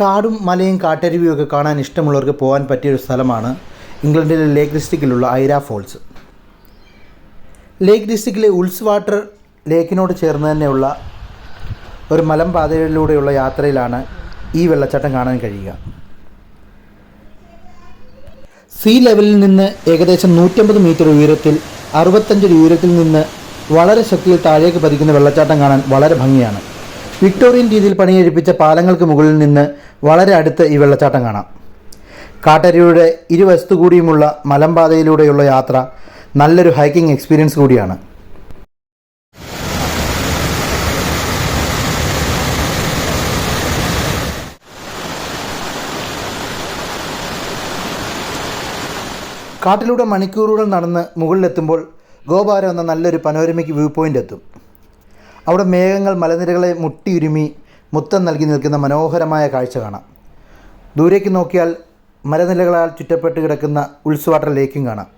കാടും മലയും കാട്ടരുവിയും ഒക്കെ കാണാൻ ഇഷ്ടമുള്ളവർക്ക് പോകാൻ പറ്റിയൊരു സ്ഥലമാണ് ഇംഗ്ലണ്ടിലെ ലേക്ക് ഡിസ്ട്രിക്റ്റിലുള്ള ഐര ഫോൾസ്. ലേക്ക് ഡിസ്ട്രിക്റ്റിലെ ഉൾസ് വാട്ടർ ലേക്കിനോട് ചേർന്ന് തന്നെയുള്ള ഒരു മലമ്പാതയിലൂടെയുള്ള യാത്രയിലാണ് ഈ വെള്ളച്ചാട്ടം കാണാൻ കഴിയുക. സീ ലെവലിൽ നിന്ന് ഏകദേശം നൂറ്റമ്പത് മീറ്റർ ഉയരത്തിൽ അറുപത്തഞ്ച് ഉയരത്തിൽ നിന്ന് വളരെ ശക്തിയിൽ താഴേക്ക് പതിക്കുന്ന വെള്ളച്ചാട്ടം കാണാൻ വളരെ ഭംഗിയാണ്. വിക്ടോറിയൻ രീതിയിൽ പണിയെഴുപ്പിച്ച പാലങ്ങൾക്ക് മുകളിൽ നിന്ന് വളരെ അടുത്ത് ഈ വെള്ളച്ചാട്ടം കാണാം. കാട്ടരിയുടെ ഇരുവശത്തു കൂടിയുമുള്ള മലമ്പാതയിലൂടെയുള്ള യാത്ര നല്ലൊരു ഹൈക്കിംഗ് എക്സ്പീരിയൻസ് കൂടിയാണ്. കാട്ടിലൂടെ മണിക്കൂറുകൾ നടന്ന് മുകളിലെത്തുമ്പോൾ ഗോപാരം എന്ന നല്ലൊരു പനോരമിക് വ്യൂ പോയിന്റ് എത്തും. അവിടെ മേഘങ്ങൾ മലനിരകളെ മുട്ടിയുരുമി മുത്തം നൽകി നിൽക്കുന്ന മനോഹരമായ കാഴ്ച കാണാം. ദൂരേക്ക് നോക്കിയാൽ മലനിരകളാൽ ചുറ്റപ്പെട്ട് കിടക്കുന്ന ഉൾസ്വാട്ടർ ലേക്കും കാണാം.